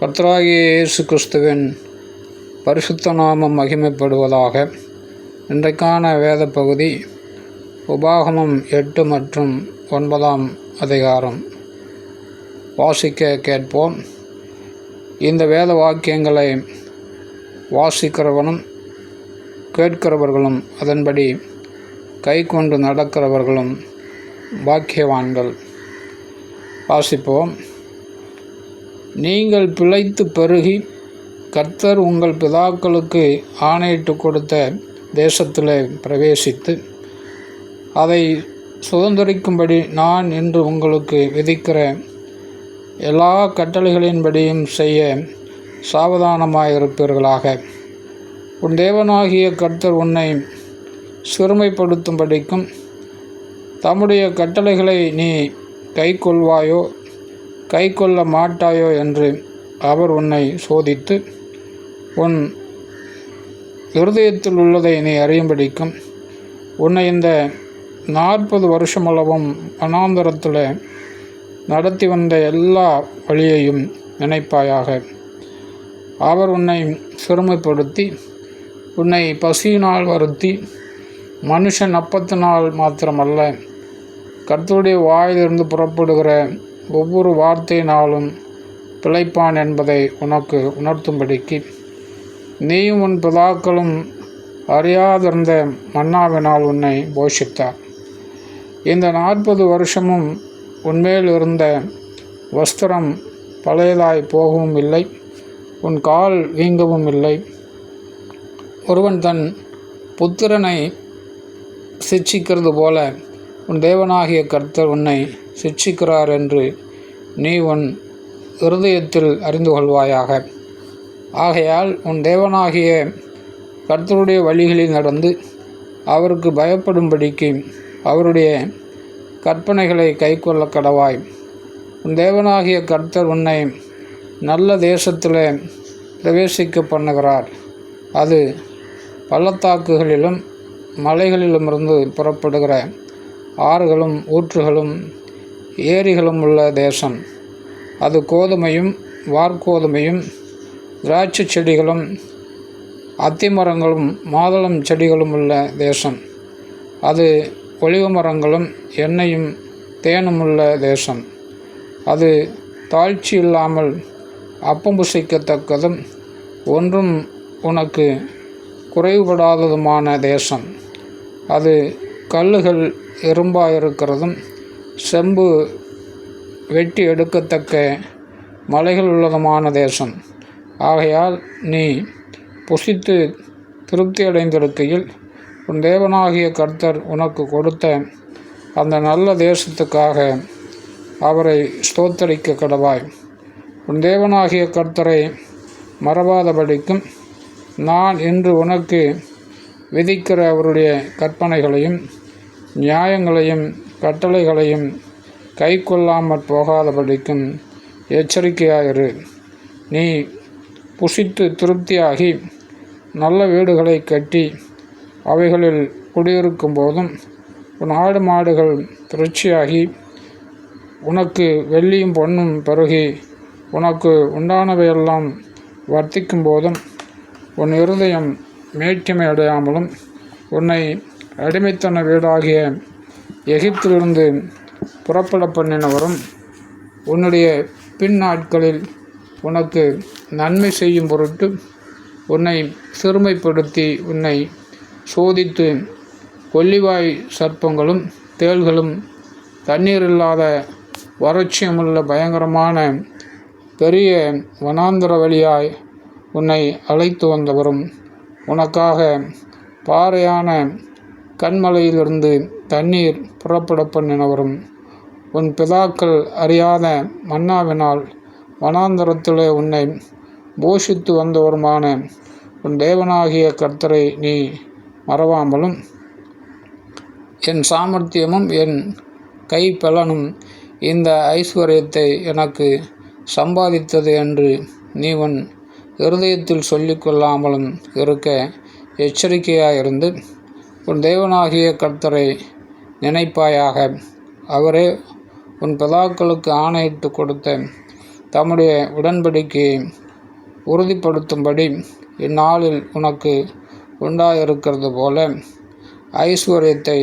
கர்த்தராகிய இயேசு கிறிஸ்துவின் பரிசுத்த நாமம் மகிமைப்படுவதாக இன்றைக்கான வேத பகுதி உபாகமம் எட்டு மற்றும் ஒன்பதாம் அதிகாரம். வாசிக்க கேட்போம். இந்த வேத வாக்கியங்களை வாசிக்கிறவனும் கேட்கிறவர்களும் அதன்படி கை கொண்டு நடக்கிறவர்களும் பாக்கியவான்கள். வாசிப்போம். நீங்கள் பிழைத்து பெருகி கர்த்தர் உங்கள் பிதாக்களுக்கு ஆணையிட்டு கொடுத்த தேசத்தில் பிரவேசித்து அதை சுதந்திரிக்கும்படி நான் இன்று உங்களுக்கு விதிக்கிற எல்லா கட்டளைகளின்படியும் செய்ய சாவதானமாயிருப்பீர்களாக. உன் தேவனாகிய கர்த்தர் உன்னை சிறுமைப்படுத்தும்படிக்கும் தம்முடைய கட்டளைகளை நீ கைக்கொள்வாயோ? கை கொள்ள மாட்டாயோ என்று அவர் உன்னை சோதித்து உன் இருதயத்தில் உள்ளதை நீ அறியும்படிக்கும் உன்னை இந்த நாற்பது வருஷமளவும் வனாந்தரத்தில் நடத்தி வந்த எல்லா வழியையும் நினைப்பாயாக. அவர் உன்னை சிறுமைப்படுத்தி உன்னை பசியினால் வருத்தி மனுஷன் அப்பத்தினால் மாத்திரமல்ல கர்த்தருடைய வாயிலிருந்து புறப்படுகிற ஒவ்வொரு வார்த்தையினாலும் பிழைப்பான் என்பதை உனக்கு உணர்த்தும்படிக்கு. நீயும் உன் பிதாக்களும் அறியாதிருந்த மன்னாவினால் உன்னை போஷித்தார். இந்த நாற்பது வருஷமும் உன்மேல் இருந்த வஸ்திரம் பழையதாய் போகவும் இல்லை உன் கால் வீங்கவும் இல்லை. ஒருவன் தன் புத்திரனை சிட்சிக்கிறது போல உன் தேவனாகிய கர்த்தர் உன்னை சிட்சிக்கிறார் என்று நீ உன் இருதயத்தில் அறிந்து கொள்வாயாக. ஆகையால் உன் தேவனாகிய கர்த்தருடைய வழிகளில் நடந்து அவருக்கு பயப்படும்படிக்கு அவருடைய கற்பனைகளை கைக்கொள்ள கடவாய். உன் தேவனாகிய கர்த்தர் உன்னை நல்ல தேசத்தில் பிரவேசிக்க பண்ணுகிறார். அது பள்ளத்தாக்குகளிலும் மலைகளிலுமிருந்து புறப்படுகிற ஆறுகளும் ஊற்றுகளும் ஏரிகளும் உள்ள தேசம். அது கோதுமையும் வார்கோதுமையும் திராட்சை செடிகளும் அத்திமரங்களும் மாதளம் செடிகளும் உள்ள தேசம். அது ஒளிவு மரங்களும் எண்ணெயும் தேனும் உள்ள தேசம். அது தாழ்ச்சி இல்லாமல் அப்பம் புசிக்கத்தக்கதும் ஒன்றும் உனக்கு குறைவுபடாததுமான தேசம். அது கல்லுகள் எறும்பாயிருக்கிறதும் செம்பு வெட்டி எடுக்கத்தக்க மலைகள் உள்ளதுமான தேசம். ஆகையால் நீ புசித்து திருப்தி அடைந்திருக்கையில் உன் தேவனாகிய கர்த்தர் உனக்கு கொடுத்த அந்த நல்ல தேசத்துக்காக அவரை ஸ்தோத்தரிக்க கடவாய். உன் தேவனாகிய கர்த்தரை மறவாதபடிக்கும் நான் இன்று உனக்கு விதிக்கிற அவருடைய கற்பனைகளையும் நியாயங்களையும் கட்டளைகளையும் கை கொள்ளாமற் போகாதபடிக்கும் எச்சரிக்கையாயிரு. நீ புசித்து திருப்தியாகி நல்ல வீடுகளை கட்டி அவைகளில் குடியிருக்கும் போதும் உன் ஆடு மாடுகள் திருச்சியாகி உனக்கு வெள்ளியும் பொன்னும் பெருகி உனக்கு உண்டானவையெல்லாம் வர்த்திக்கும் போதும் உன் இருதயம் மேட்டிமை அடையாமலும் உன்னை அடிமைத்தன வீடாகிய எகிப்திலிருந்து புறப்பட பண்ணினவரும் உன்னுடைய பின் நாட்களில் உனக்கு நன்மை செய்யும் பொருட்டு உன்னை சிறுமைப்படுத்தி உன்னை சோதித்து கொல்லிவாய் சர்ப்பங்களும் தேள்களும் தண்ணீர் இல்லாத வறட்சியமுள்ள பயங்கரமான பெரிய வனாந்தர வழியாய் உன்னை அழைத்து வந்தவரும் உனக்காக பாறையான கண்மலையிலிருந்து தண்ணீர் புறப்படப்பன் நினவரும் உன் பிதாக்கள் அறியாத மன்னாவினால் வனாந்தரத்திலே உன்னை போஷித்து வந்தவருமான உன் தேவனாகிய கர்த்தரை நீ மறவாமலும் என் சாமர்த்தியமும் என் கைப்பலனும் இந்த ஐஸ்வர்யத்தை எனக்கு சம்பாதித்தது என்று நீ உன் இருதயத்தில் சொல்லிக்கொள்ளாமலும் இருக்க எச்சரிக்கையாயிருந்து உன் தேவனாகிய கர்த்தரை நினைப்பாயாக. அவரே உன் பிதாக்களுக்கு ஆணையிட்டு கொடுத்த தம்முடைய உடன்படிக்கையை உறுதிப்படுத்தும்படி இந்நாளில் உனக்கு உண்டாயிருக்கிறது போல ஐஸ்வர்யத்தை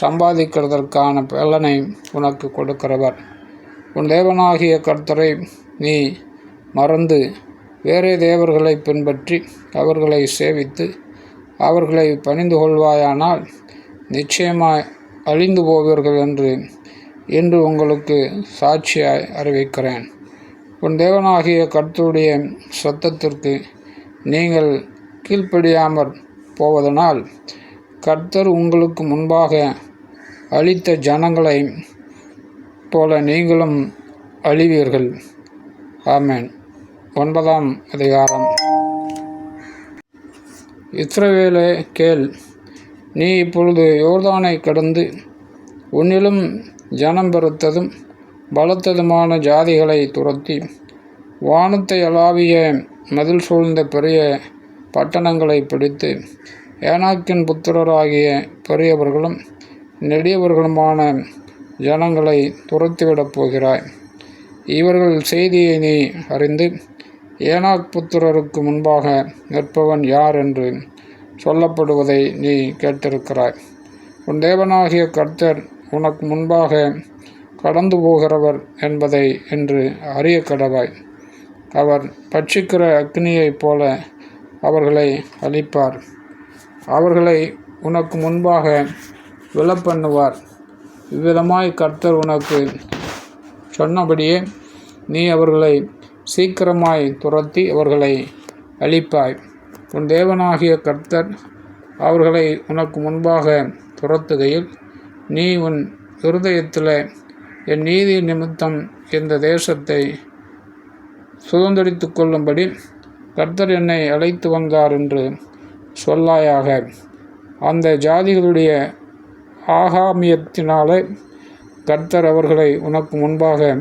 சம்பாதிக்கிறதற்கான பலனை உனக்கு கொடுக்கிறவர். உன் தேவனாகிய கர்த்தரை நீ மறந்து வேறே தேவர்களை பின்பற்றி அவர்களை சேவித்து அவர்களை பணிந்து கொள்வாயானால் நிச்சயமாய் அழிந்து போவீர்கள் என்று இன்று உங்களுக்கு சாட்சியாய் அறிவிக்கிறேன். உன் தேவனாகிய கர்த்தருடைய சத்தத்திற்கு நீங்கள் கீழ்ப்படியாமற் போவதனால் கர்த்தர் உங்களுக்கு முன்பாக அளித்த ஜனங்களை போல நீங்களும் அழிவீர்கள். ஆமேன். ஒன்பதாம் அதிகாரம். இஸ்ரவேலே கேள் நீ இப்பொழுது யோர்தானை கடந்து உன்னிலும் ஜனம் பெருத்ததும் பலத்ததுமான ஜாதிகளை துரத்தி வானத்தை அளாவிய மதில் சூழ்ந்த பெரிய பட்டணங்களை பிடித்து ஏனாக்கின் புத்திரராகிய பெரியவர்களும் நெடியவர்களுமான ஜனங்களை துரத்திவிடப் போகிறாய். இவர்கள் செய்தியை நீ அறிந்து ஏனாக் புத்திரருக்கு முன்பாக நிற்பவன் யார் என்று சொல்லப்படுவதை நீ கேட்டிருக்கிறாய். உன் தேவனாகிய கர்த்தர் உனக்கு முன்பாக கடந்து போகிறவர் என்பதை என்று அறிய கடவாய். அவர் பட்சிக்கிற அக்னியைப் போல அவர்களை அழிப்பார். அவர்களை உனக்கு முன்பாக விழப்பண்ணுவார். இவ்விதமாய் கர்த்தர் உனக்கு சொன்னபடியே நீ அவர்களை சீக்கிரமாய் துரத்தி அவர்களை அழிப்பாய். உன் தேவனாகிய கர்த்தர் அவர்களை உனக்கு முன்பாக துரத்துகையில் நீ உன் இருதயத்தில் என் நீதி நிமித்தம் இந்த தேசத்தை சுதந்திரித்து கொள்ளும்படி கர்த்தர் என்னை அழைத்து வந்தார் என்று சொல்லாயாக. அந்த ஜாதிகளுடைய ஆகாமியத்தினாலே கர்த்தர் அவர்களை உனக்கு முன்பாக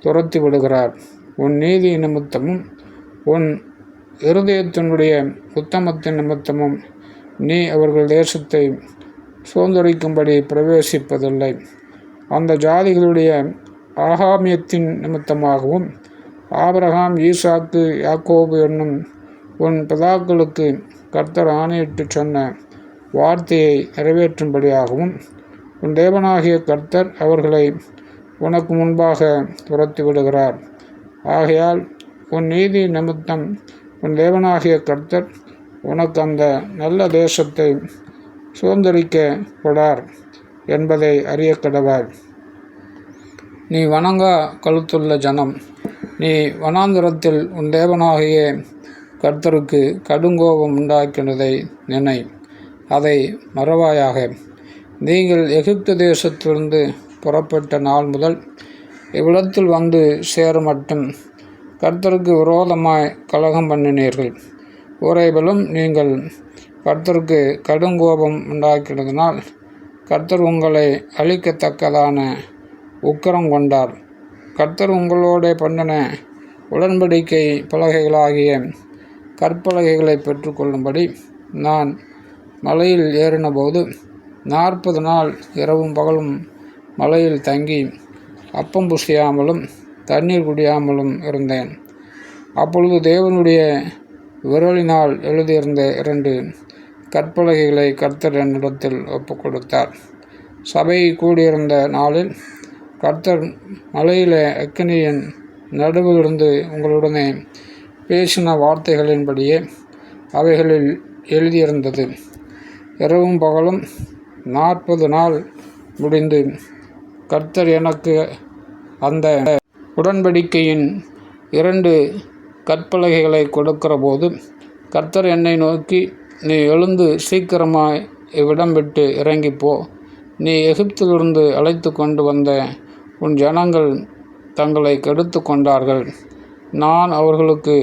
துரத்தி விடுகிறார் உன் நீதி நிமித்தமும் உன் இருதயத்தினுடைய உத்தமத்தின் நிமித்தமும் நீ அவர்கள் தேசத்தை சுதந்திரிக்கும்படி பிரவேசிப்பதில்லை. அந்த ஜாதிகளுடைய ஆகாமியத்தின் நிமித்தமாகவும் ஆபரகாம் ஈசாக்கு யாக்கோபு என்னும் உன் பிதாக்களுக்கு கர்த்தர் ஆணையிட்டு சொன்ன வார்த்தையை நிறைவேற்றும்படியாகவும் உன் தேவனாகிய கர்த்தர் அவர்களை உனக்கு முன்பாக துரத்தி விடுகிறார் ஆகையால் உன் நீதி நிமித்தம் உன் தேவனாகிய கர்த்தர் உனக்கு அந்த நல்ல தேசத்தை சுதந்திரிக்க கொடார் என்பதை அறிய கடவாய் நீ வணங்கா கழுத்துள்ள ஜனம். நீ வனாந்திரத்தில் உன் தேவனாகிய கர்த்தருக்கு கடுங்கோபம் உண்டாக்கினதை நினை. அதை மறவாயாக. நீங்கள் எகிப்து தேசத்திலிருந்து புறப்பட்ட நாள் முதல் இவ்விடத்தில் வந்து சேர மட்டும் கர்த்தருக்கு விரோதமாய் கலகம் பண்ணினீர்கள். உறைபலும் நீங்கள் கர்த்தருக்கு கடுங்கோபம் உண்டாக்கினதினால் கர்த்தர் உங்களை அழிக்கத்தக்கதான உக்கரம் கொண்டார். கர்த்தர் உங்களோட பண்ணின உடன்படிக்கை பலகைகளாகிய கற்பலகைகளை பெற்றுக்கொள்ளும்படி நான் மலையில் ஏறினபோது நாற்பது நாள் இரவும் பகலும் மலையில் தங்கி அப்பம் புசியாமலும் தண்ணீர் குடியாமலும் இருந்தேன். அப்பொழுது தேவனுடைய விரலினால் எழுதியிருந்த இரண்டு கற்பலகைகளை கர்த்தர் என்னிடத்தில் ஒப்புக் கொடுத்தார் சபை கூடியிருந்த நாளில் கர்த்தர் மலையில அக்கினியின் நடுவிலிருந்து உங்களுடனே பேசின வார்த்தைகளின்படியே அவைகளில் எழுதியிருந்தது. இரவும் பகலும் நாற்பது நாள் முடிந்து கர்த்தர் எனக்கு அந்த உடன்படிக்கையின் இரண்டு கற்பலகைகளை கொடுக்கிற போது கர்த்தர் என்னை நோக்கி நீ எழுந்து சீக்கிரமாய் இவ்விடம் விட்டு இறங்கிப்போ. நீ எகிப்திலிருந்து அழைத்து கொண்டு வந்த உன் ஜனங்கள் தங்களை கெடுத்து கொண்டார்கள். நான் அவர்களுக்கு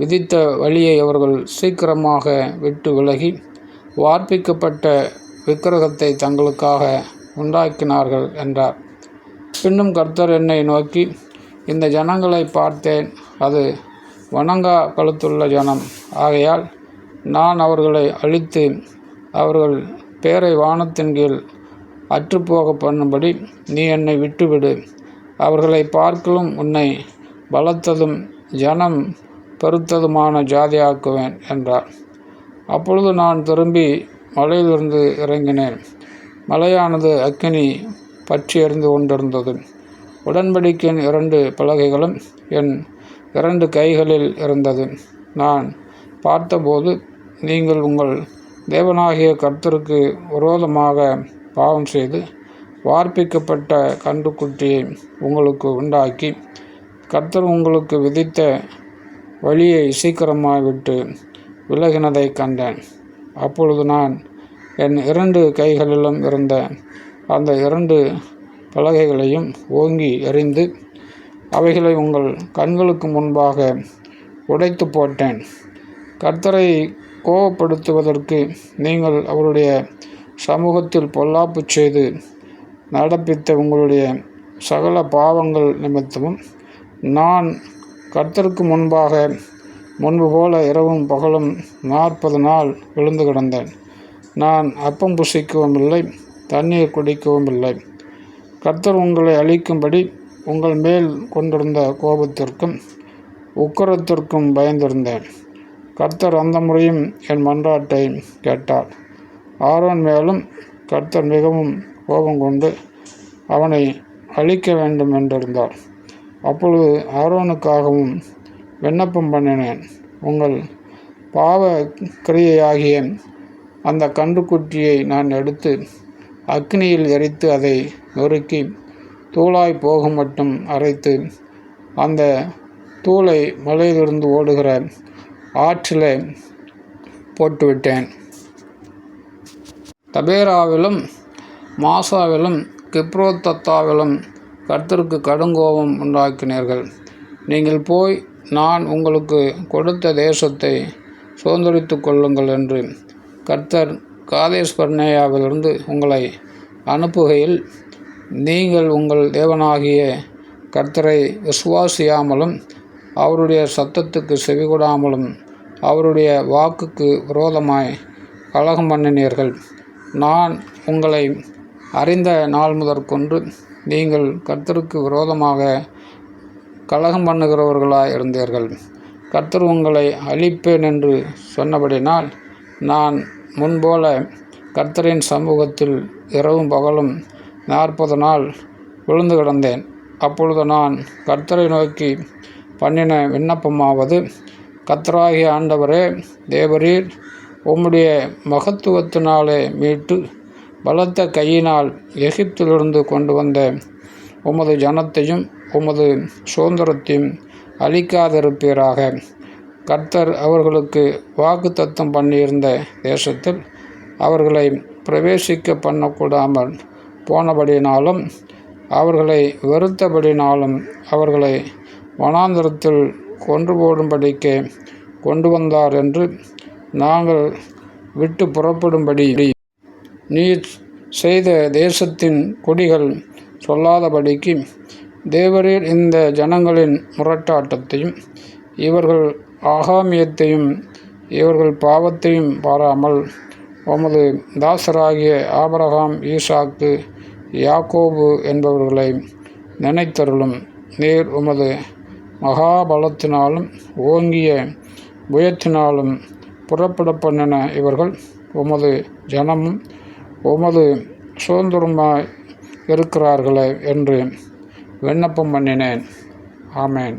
விதித்த வழியை அவர்கள் சீக்கிரமாக விட்டு விலகி வார்ப்பிக்கப்பட்ட விக்கிரகத்தை தங்களுக்காக உண்டாக்கினார்கள் என்றார். பின்னும் கர்த்தர் என்னை நோக்கி இந்த ஜனங்களை பார்த்தேன். அது வணங்கா கழுத்துள்ள ஜனம். ஆகையால் நான் அவர்களை அழித்து அவர்கள் பேரை வானத்தின் கீழ் அற்றுப்போக பண்ணும்படி நீ என்னை விட்டுவிடு. அவர்களை பார்க்கலும் உன்னை பலத்ததும் ஜனம் பெருத்ததுமான ஜாதியாக்குவேன் என்றார். அப்பொழுது நான் திரும்பி மலையிலிருந்து இறங்கினேன். மலையானது அக்கினி பற்றி எறிந்து கொண்டிருந்தது. உடன்படிக்கையின் இரண்டு பலகைகளும் என் இரண்டு கைகளில் இருந்தது. நான் பார்த்தபோது நீங்கள் உங்கள் தேவனாகிய கர்த்தருக்கு விரோதமாக பாவம் செய்து வார்ப்பிக்கப்பட்ட கன்றுக்குட்டியை உங்களுக்கு உண்டாக்கி கர்த்தர் உங்களுக்கு விதித்த வழியை சீக்கிரமாக விட்டு விலகினதை கண்டேன். அப்பொழுது நான் என் இரண்டு கைகளிலும் இருந்த அந்த இரண்டு பலகைகளையும் ஓங்கி எறிந்து அவைகளை உங்கள் கண்களுக்கு முன்பாக உடைத்து போட்டேன். கர்த்தரை கோபப்படுத்துவதற்கு நீங்கள் அவருடைய சமூகத்தில் பொல்லாப்பு செய்து நடப்பித்த உங்களுடைய சகல பாவங்கள் நிமித்தமும் நான் கர்த்தருக்கு முன்பாக முன்பு போல இரவும் பகலும் நாற்பது நாள் விழுந்து கிடந்தேன். நான் அப்பம் புசிக்கவும் இல்லை தண்ணீர் குடிக்கவும் இல்லை. கர்த்தர் உங்களை அழிக்கும்படி உங்கள் மேல் கொண்டிருந்த கோபத்திற்கும் உக்கரத்திற்கும் பயந்திருந்தேன். கர்த்தர் அந்த முறையும் என் மன்றாட்டை கேட்டார். ஆரோன் மேலும் கர்த்தர் மிகவும் கோபம் கொண்டு அவனை அழிக்க வேண்டும் என்றிருந்தார். அப்பொழுது ஆரோனுக்காகவும் விண்ணப்பம் பண்ணினேன். உங்கள் பாவ கிரியையாகிய அந்த கன்றுக்குட்டியை நான் எடுத்து அக்னியில் எரித்து அதை நொறுக்கி தூளாய் போகும் மட்டும் அரைத்து அந்த தூளை மலையிலிருந்து ஓடுகிற ஆற்றில் போட்டுவிட்டேன். தபேராவிலும் மாசாவிலும் கிப்ரோத்தத்தாவிலும் கர்த்தருக்கு கடுங்கோபம் உண்டாக்கினீர்கள். நீங்கள் போய் நான் உங்களுக்கு கொடுத்த தேசத்தை சுதந்திரித்து கொள்ளுங்கள் என்று கர்த்தர் காதேஸ்பர்னேயாவிலிருந்து உங்களை அனுப்புகையில் நீங்கள் உங்கள் தேவனாகிய கர்த்தரை விசுவாசியாமலும் அவருடைய சத்தத்துக்கு செவிகொடாமலும் அவருடைய வாக்குக்கு விரோதமாய் கலகம் பண்ணினீர்கள். நான் உங்களை அறிந்த நாள் முதற்கொண்டு நீங்கள் கர்த்தருக்கு விரோதமாக கலகம் பண்ணுகிறவர்களாய் இருந்தீர்கள். கர்த்தர் உங்களை அழிப்பேன் என்று சொன்னபடினால் நான் முன்போல கர்த்தரின் சமூகத்தில் இரவும் பகலும் நாற்பது நாள் விழுந்து கிடந்தேன். அப்பொழுது நான் கர்த்தரை நோக்கி பண்ணின விண்ணப்பமாவது கர்த்தராகிய ஆண்டவரே தேவரீர் உம்முடைய மகத்துவத்தினாலே மீட்டு பலத்த கையினால் எகிப்திலிருந்து கொண்டு வந்த உமது ஜனத்தையும் உமது சுதந்திரத்தையும் அழிக்காதிருப்பீராக. கர்த்தர் அவர்களுக்கு வாக்குத்தத்தம் பண்ணியிருந்த தேசத்தில் அவர்களை பிரவேசிக்க பண்ணக்கூடாமல் போனபடினாலும் அவர்களை வெறுத்தபடினாலும் அவர்களை வனாந்திரத்தில் கொன்று போடும்படிக்கு கொண்டு வந்தார் என்று நாங்கள் விட்டு புறப்படும்படி. நீர் செய்த தேசத்தின் கொடிகள் சொல்லாதபடிக்கு தேவரீர் இந்த ஜனங்களின் முரட்டாட்டத்தையும் இவர்கள் ஆகாமியத்தையும் இவர்கள் பாவத்தையும் பாராமல் உமது தாசராகிய ஆபரகாம் ஈசாக்கு யாக்கோபு என்பவர்களை நினைத்தருளும். நீர் உமது மகாபலத்தினாலும் ஓங்கிய புயத்தினாலும் புறப்பட பண்ணின இவர்கள் உமது ஜனமும் உமது சுதந்திரமாய் இருக்கிறார்களே என்று விண்ணப்பம் பண்ணினேன். ஆமேன்.